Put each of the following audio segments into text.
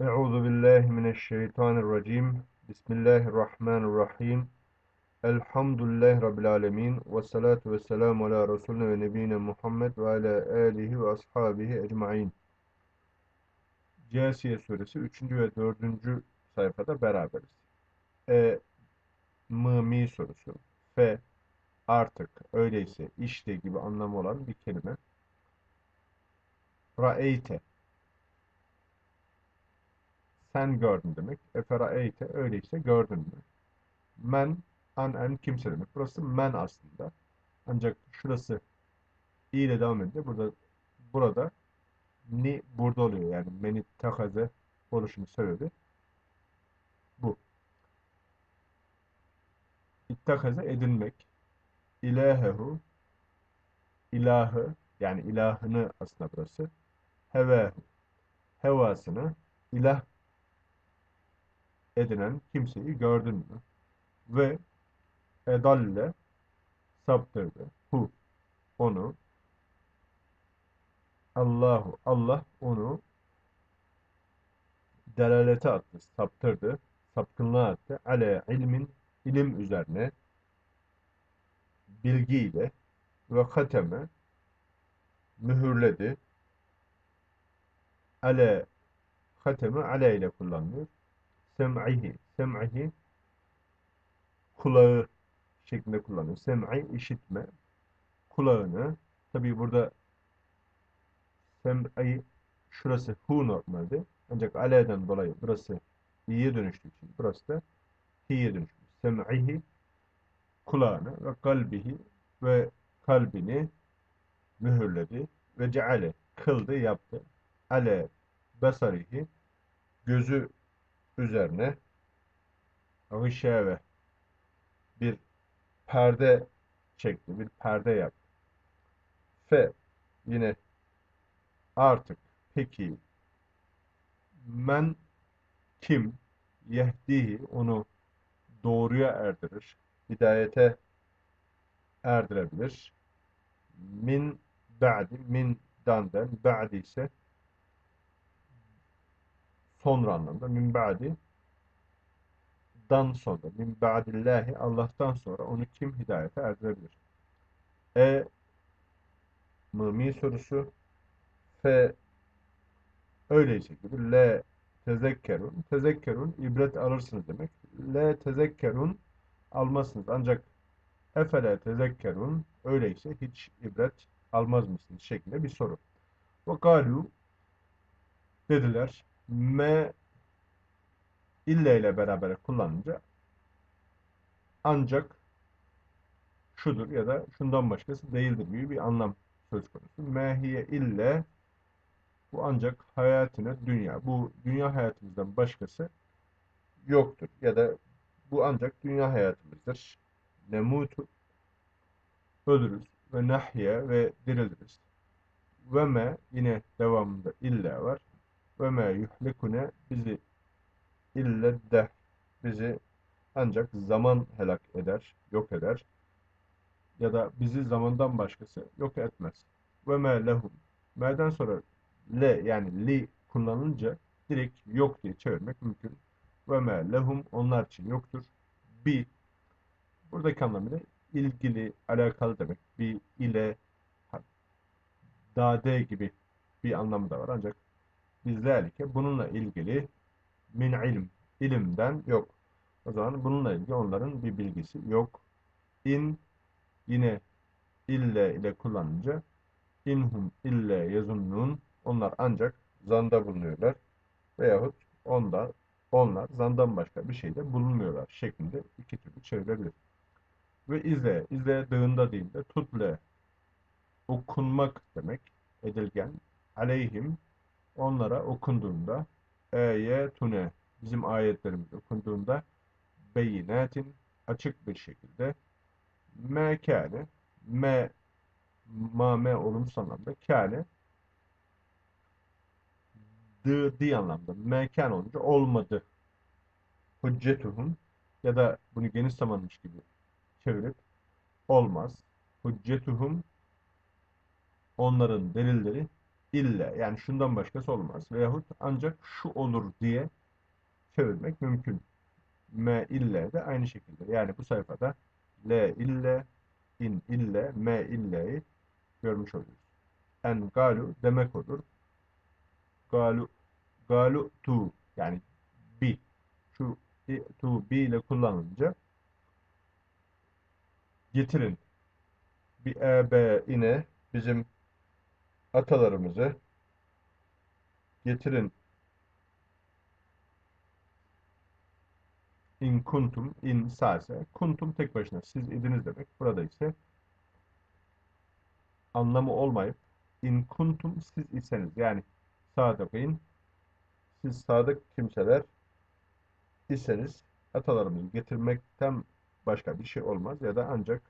Euzu billahi mineşşeytanirracim. Bismillahirrahmanirrahim. Elhamdülillahi rabbil alamin ve salatu vesselamu ala resulina ve nebiyina Muhammed ve ala alihi ve ashabihi ecmaîn. Câsiye suresi 3. ve 4. sayfada beraberiz. E mı sorusu. F artık öyleyse işte gibi anlamı olan bir kelime. Ra'eyte sen gördün demek. Eferaeyte öyleyse gördün mü? Men an en kimse demek. Burası men aslında. Ancak şurası i ile devam edince burada burada ni burada oluyor. Yani meni tekaze oluşunun sebebi bu. İttekaze edinmek. İlahehu ilahı yani ilahını aslında burası. Hevehu hevasını ilah edinen kimseyi gördün mü? Ve edalle saptırdı. Hu onu Allahu Allah onu delalete attı, saptırdı, sapkınlığa attı. Ale ilmin ilim üzerine bilgiyle ve hateme mühürledi. Ale hateme ale ile kullanılıyor sem'ihi. Sem'ihi kulağı şeklinde kullanıyor. Sem'i işitme. Kulağını. Tabi burada sem'i şurası hu normalde. Ancak aleden dolayı burası i'ye dönüştüğü için burası da hi'ye dönüşmüş. Sem'ihi kulağını ve kalbihi ve kalbini mühürledi ve ceale kıldı yaptı. Ale basarihi gözü üzerine gışeve bir perde çekti, bir perde yaptı. Fe yine artık peki men kim yehdihi onu doğruya erdirir, hidayete erdirebilir. Min ba'di, min dandan, ba'di ise sonra anlamda min ba'di dan sonra min ba'dillahi Allah'tan sonra onu kim hidayete erdirebilir? E mımi sorusu fe öyleyse gibi le tezekkerun tezekkerun ibret alırsınız demek. Le tezekkerun almazsınız. Ancak efele tezekkerun öyleyse hiç ibret almaz mısınız şeklinde bir soru. Ve galu dediler me ille ile beraber kullanınca ancak şudur ya da şundan başkası değildir gibi bir anlam söz konusu. Mehiye ille bu ancak hayatına dünya. Bu dünya hayatımızdan başkası yoktur. Ya da bu ancak dünya hayatımızdır. Nemutu ölürüz ve nahye ve diriliriz. Ve me yine devamında illa var ve me yuhlikune bizi ille de bizi ancak zaman helak eder, yok eder ya da bizi zamandan başkası yok etmez. Ve me lehum. Me'den sonra le yani li kullanılınca direkt yok diye çevirmek mümkün. Ve me lehum onlar için yoktur. Bi buradaki anlamıyla ilgili, alakalı demek. Bi ile dade gibi bir anlamı da var. Ancak bizlerlike bununla ilgili min ilm ilimden yok. O zaman bununla ilgili onların bir bilgisi yok. İn yine ille ile kullanınca inhum ille yazunnun onlar ancak zanda bulunuyorlar veyahut onlar onlar zandan başka bir şeyde bulunmuyorlar şeklinde iki türlü çevrilebilir. Ve izle, izle dağında değil de tutle okunmak demek edilgen aleyhim onlara okunduğunda eyetune bizim ayetlerimiz okunduğunda beyinetin açık bir şekilde me kâne me ma me olumsuz anlamda kâne dı di anlamda mekan olunca olmadı. Hüccetuhum ya da bunu geniş zamanmış gibi çevirip olmaz. Hüccetuhum onların delilleri ille yani şundan başkası olmaz veyahut ancak şu olur diye çevirmek mümkün. Me ille de aynı şekilde. Yani bu sayfada le ille, in ille, me ille'yi görmüş oluyoruz. En galu demek olur. Galu galu tu yani bi şu tu bi ile kullanınca getirin bir e ine bizim atalarımızı getirin. İn kuntum in sase. Kuntum tek başına siz idiniz demek. Burada ise anlamı olmayıp in kuntum siz iseniz. Yani sadıkîn siz sadık kimseler iseniz atalarımızı getirmekten başka bir şey olmaz. Ya da ancak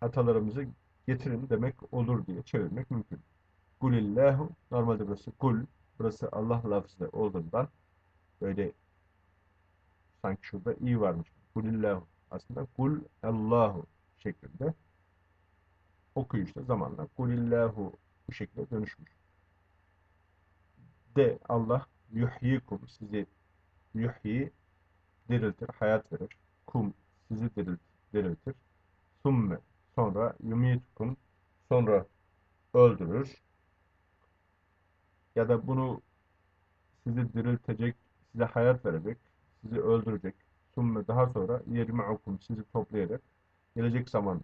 atalarımızı getirin demek olur diye çevirmek mümkün. Kulillahu normalde burası kul burası Allah lafzı olduğundan böyle sanki şurada i varmış. Kulillahu aslında kul Allahu şeklinde okuyuşta zamanla kulillahu bu şekilde dönüşmüş. De Allah yuhyikum sizi yuhyi diriltir, hayat verir. Kum sizi dirilt, diriltir. Summe sonra yumitukum sonra öldürür. Ya da bunu sizi diriltecek, size hayat verecek, sizi öldürecek. Summe daha sonra yecma'ukum sizi toplayarak gelecek zaman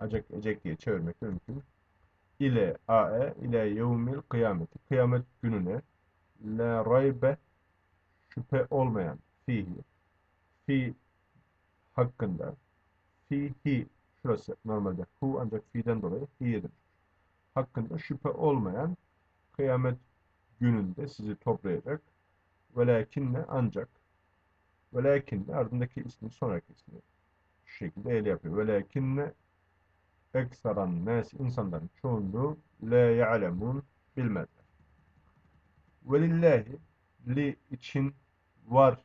acak ecek diye çevirmek mümkün. İle ae ile yevmil kıyameti. Kıyamet gününe la raybe şüphe olmayan fihi fi hakkında fihi şurası normalde hu ancak fi'den dolayı hi'yedir. Hakkında şüphe olmayan kıyamet gününde sizi toplayacak. Velakinne ancak velakinne ardındaki ismi sonraki ismi şu şekilde el yapıyor. Velakinne eksaran nes insanların çoğunluğu la ya'lemun bilmezler. Velillahi li için var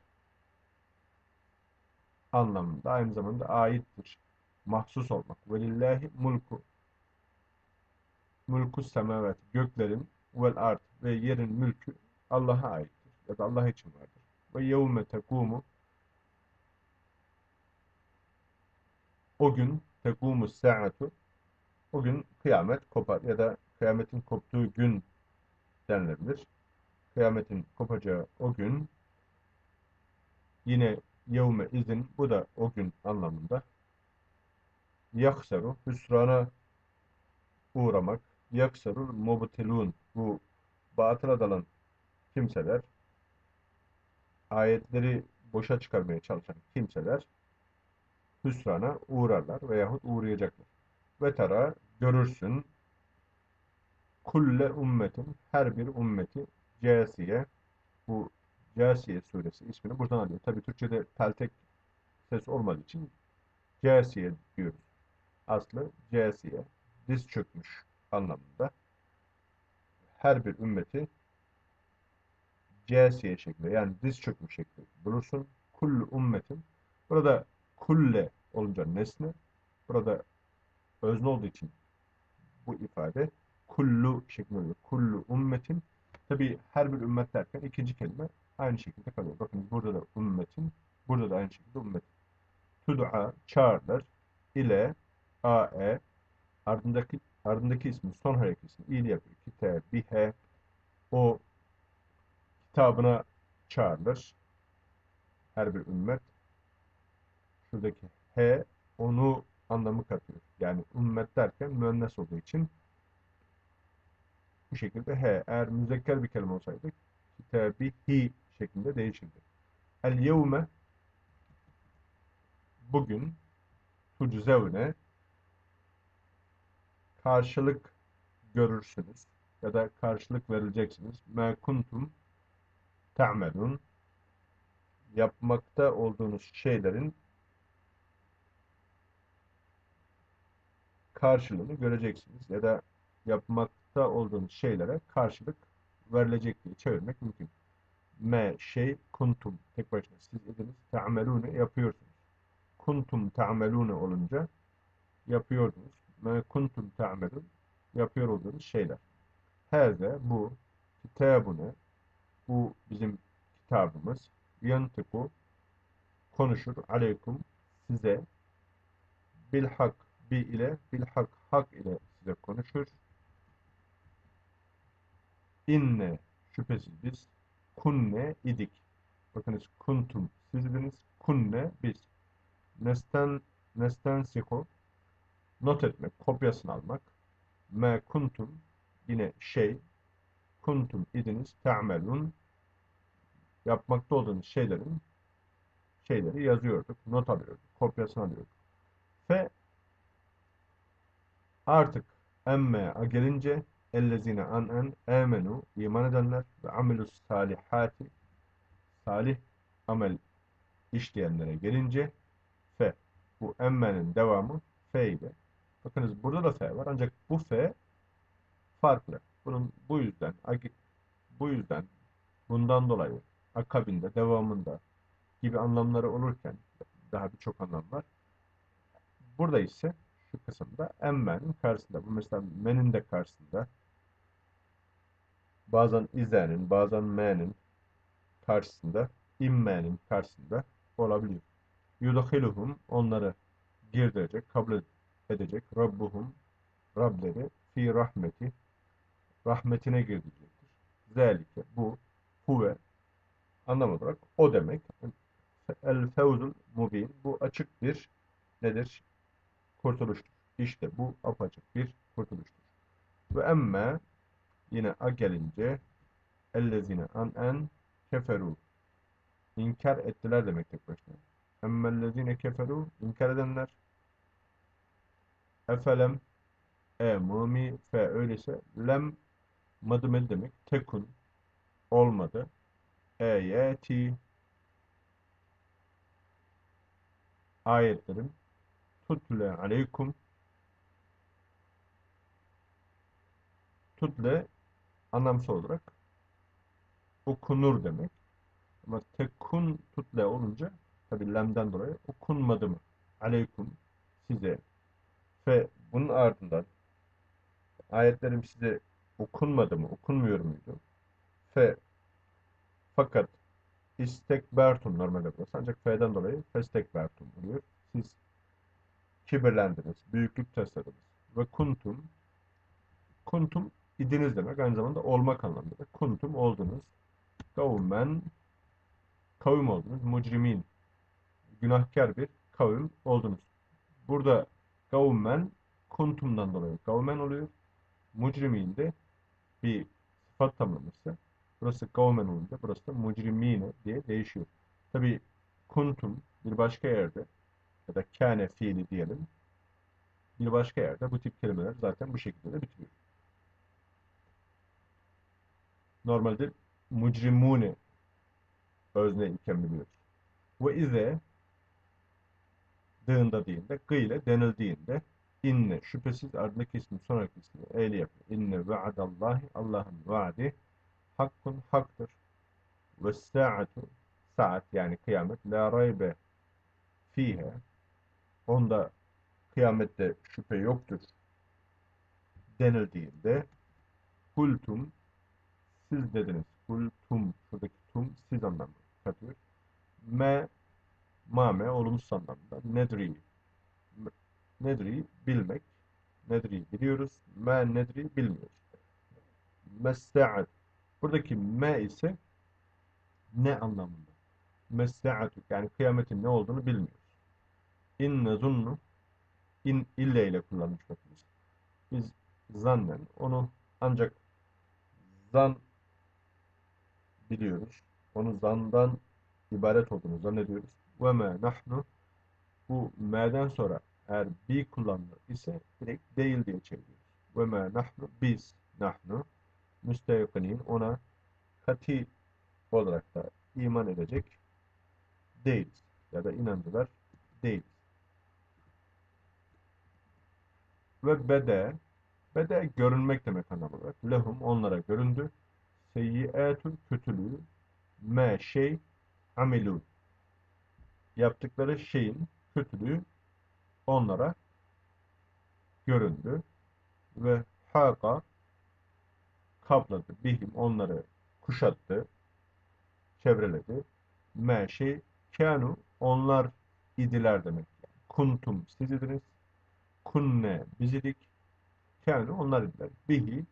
anlamında aynı zamanda aittir. Mahsus olmak. Velillahi mulku mulku semavet göklerin vel art ve yerin mülkü Allah'a aittir. Ya da Allah için vardır. Ve yevme tekumu o gün tekumu saatu o gün kıyamet kopar ya da kıyametin koptuğu gün denilebilir. Kıyametin kopacağı o gün yine yevme izin bu da o gün anlamında yakseru hüsrana uğramak yakserul mubtilun bu batıla dalan kimseler ayetleri boşa çıkarmaya çalışan kimseler hüsrana uğrarlar veyahut uğrayacaklar. Ve tara görürsün kulle ummetin her bir ümmeti casiye bu Casiye suresi ismini buradan alıyor. Tabi Türkçe'de peltek ses olmadığı için Casiye diyoruz. Aslı Casiye diz çökmüş anlamında. Her bir ümmeti Casiye şeklinde yani diz çökmüş şeklinde bulursun. Kullu ummetin burada kulle olunca nesne burada özne olduğu için bu ifade kullu şeklinde oluyor. Kullu ummetin tabi her bir ümmet derken ikinci kelime aynı şekilde kalıyor. Bakın burada da ümmetin, burada da aynı şekilde ümmet. Tud'a çağırılır ile ae ardındaki ardındaki ismi son hareketini iyi yapıyor. Kitabihe o kitabına çağırılır. Her bir ümmet. Şuradaki he onu anlamı katıyor. Yani ümmet derken müennes olduğu için bu şekilde he. Eğer müzekker bir kelime olsaydı kitabihi şeklinde değişirdi. El yevme bugün tuczevne karşılık görürsünüz ya da karşılık verileceksiniz. Me kuntum ta'melun yapmakta olduğunuz şeylerin karşılığını göreceksiniz ya da yapmakta olduğunuz şeylere karşılık verilecek diye çevirmek mümkün. Me şey kuntum tek başına siz idiniz ta'melune yapıyorsunuz. Kuntum ta'melune olunca yapıyordunuz. Me kuntum ta'melun yapıyor olduğunuz şeyler. Heze bu kitabune bu bizim kitabımız yantıku konuşur aleykum size bil hak bi ile bil hak hak ile size konuşur. İnne şüphesiz biz kunne idik. Bakınız kuntum siz idiniz. Kunne biz. Nesten nestensihu not etmek, kopyasını almak. Me kuntum yine şey kuntum idiniz te'melun yapmakta olduğunuz şeylerin şeyleri yazıyorduk, not alıyorduk, kopyasını alıyorduk. Fe artık emme gelince ellezine anen amenu iman edenler ve amilus salihati salih amel işleyenlere gelince fe bu emmenin devamı fe ile. Bakınız burada da fe var ancak bu fe farklı. Bunun bu yüzden bu yüzden bundan dolayı akabinde devamında gibi anlamları olurken daha birçok anlam var. Burada ise şu kısımda emmenin karşısında. Bu mesela menin de karşısında. Bazen izenin, bazen me'nin karşısında, immenin karşısında olabiliyor. Yudhiluhum onları girdirecek, kabul edecek. Rabbuhum Rableri fi rahmeti rahmetine girecektir. Zelike bu huve anlam olarak o demek. El fevzul mubin bu açık bir nedir? Kurtuluştur. İşte bu apaçık bir kurtuluştur. Ve emme yine a gelince ellezine an en keferu inkar ettiler demek tek başına. Emmellezine keferu inkar edenler efelem e mumi fe öyleyse lem madımel demek tekun olmadı eyeti ayetlerim tutle aleykum tutle anlamsal olarak okunur demek. Ama tekun tutle olunca tabi lemden dolayı okunmadı mı? Aleykum size ve bunun ardından ayetlerim size okunmadı mı? Okunmuyor muydu? Fe fakat istekbertum normalde burası. Ancak F'den dolayı festekbertum oluyor. Siz kibirlendiniz, büyüklük tasladınız. Ve kuntum kuntum idiniz demek. Aynı zamanda olmak anlamında. Kuntum oldunuz. Kavmen kavim oldunuz. Mucrimin günahkar bir kavim oldunuz. Burada kavmen kuntumdan dolayı kavmen oluyor. Mucrimin de bir sıfat tamlaması. Burası kavmen olunca burası da mucrimine diye değişiyor. Tabi kuntum bir başka yerde ya da kâne fiili diyelim. Bir başka yerde bu tip kelimeler zaten bu şekilde de bitiriyor. Normalde mucrimune özne iken biliyoruz. Ve ize dığında değilde, gı ile denildiğinde inne şüphesiz ardındaki ismi sonraki ismi eyle yapıyor. İnne vaadallahi Allah'ın vaadi hakkun haktır. Ve saatu saat yani kıyamet la raybe fihe onda kıyamette şüphe yoktur denildiğinde kultum siz dediniz. Kultum şuradaki tum siz anlamında katıyor. Me mame olumsuz anlamda. Nedri nedri bilmek. Nedri biliyoruz. Me nedri bilmiyoruz. Mesta'at Buradaki me ise ne anlamında? Mesta'atu yani kıyametin ne olduğunu bilmiyoruz. İnne zunnu in ille ile kullanmış bakınız. Biz zannen onu ancak zan biliyoruz. Onu zandan ibaret olduğunu zannediyoruz. Ve me nahnu bu me'den sonra eğer bi kullanılır ise direkt değil diye çeviriyoruz. Ve me nahnu biz nahnu müsteyakinin ona kati olarak da iman edecek değiliz. Ya da inandılar değiliz. Ve bede bede görünmek demek anlamı olarak. Lehum onlara göründü. Seyyiatun kötülüğü me şey amilu yaptıkları şeyin kötülüğü onlara göründü ve haka kapladı. Bihim onları kuşattı. Çevreledi. Me şey kanu onlar idiler demek. Kuntum siz idiniz. Kunne biz idik. Kanu onlar idiler. Bihi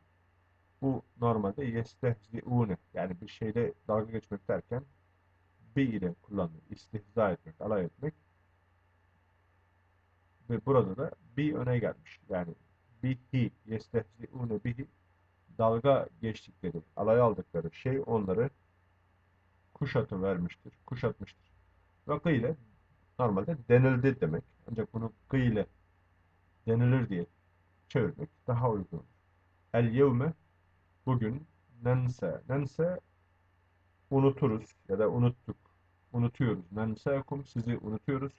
bu normalde yestehziune yani bir şeyle dalga geçmek derken bi ile kullanılır. İstihza etmek, alay etmek. Ve burada da bi öne gelmiş. Yani bihi yestehziune bihi dalga geçtikleri, alay aldıkları şey onları kuşatı vermiştir, kuşatmıştır. Ve gıyle normalde denildi demek. Ancak bunu gıyle denilir diye çevirmek daha uygun. El yevme bugün nense. Nense unuturuz ya da unuttuk. Unutuyoruz. Nensekum sizi unutuyoruz.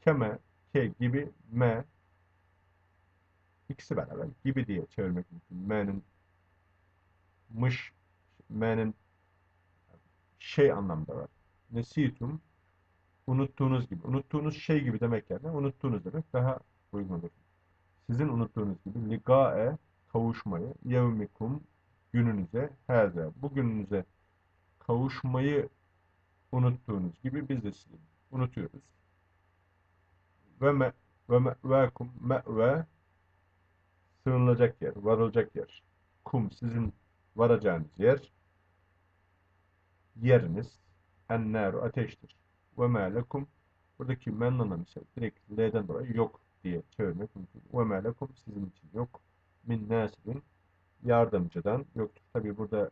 Keme ke gibi me ikisi beraber gibi diye çevirmek mümkün. Me'nin mış me'nin şey anlamda var. Nesitum unuttuğunuz gibi. Unuttuğunuz şey gibi demek yerine unuttuğunuz demek daha uygun olur. Sizin unuttuğunuz gibi ligae kavuşmayı yevmikum gününüze herze. Bugününüze kavuşmayı unuttuğunuz gibi biz de sizi unutuyoruz. Ve me ve me'vekum me've sığınılacak yer, varılacak yer. Kum sizin varacağınız yer yeriniz ennâru ateştir. Ve mâ lekum buradaki mennana ise direkt L'den dolayı yok diye çevirmek mümkün. Ve mâ lekum sizin için yok. Min nâsibin yardımcıdan yoktur. Tabi burada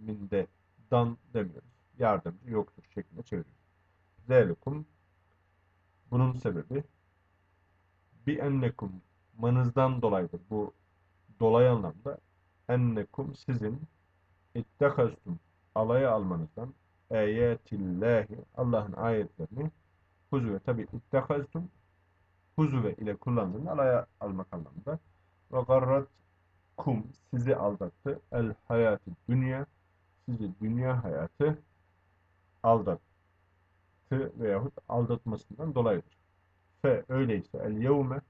minde dan demiyoruz. Yardımcı yoktur şeklinde çeviriyoruz. Zelikum bunun sebebi bir ennekum manızdan dolayıdır. Bu dolay anlamda ennekum sizin ittehastum alaya almanızdan eyetillahi Allah'ın ayetlerini huzuve tabi ittehastum huzuve ile kullandığında alaya almak anlamında ve garrat kum sizi aldattı el hayatı dünya sizi dünya hayatı aldattı veyahut aldatmasından dolayıdır. Fe öyleyse el yevme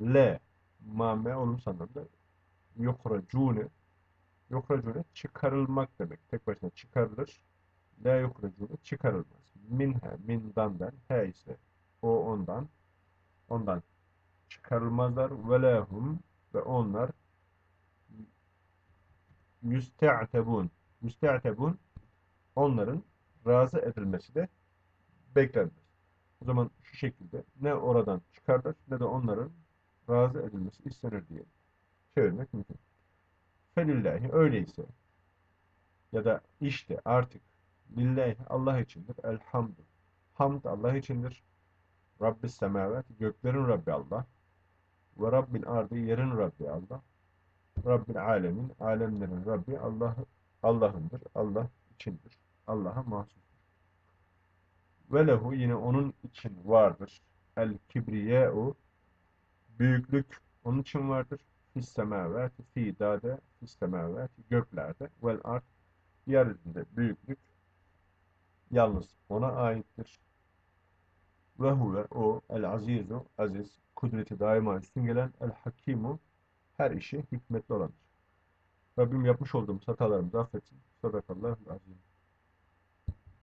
le mame olumsuz anlamda yuhracune yuhracune çıkarılmak demek. Tek başına çıkarılır. La yuhracune çıkarılmaz. Minhe mindan den he ise o ondan ondan çıkarılmazlar ve lehum ve onlar yüste'tebun yüste'tebun onların razı edilmesi de beklenmez. O zaman şu şekilde ne oradan çıkarlar ne de onların razı edilmesi istenir diye çevirmek mümkün. Felillahi öyleyse ya da işte artık lillahi Allah içindir. Elhamdü. Hamd Allah içindir. Rabbis semavet göklerin Rabbi Allah. Ve Rabbil ardı yerin Rabbi Allah. Rabbil alemin alemlerin Rabbi Allah Allah'ındır. Allah içindir. Allah'a mahsustur. Ve lehu yine onun için vardır. El kibriyeu büyüklük onun için vardır. Fis semavati fi dade fis semavati göklerde vel art yeryüzünde büyüklük yalnız ona aittir. Ve huve o el azizu aziz kudreti daima üstün gelen el hakimu her işi hikmetli olandır. Rabbim yapmış olduğum hatalarımızı affetsin. Sadakallahu azim.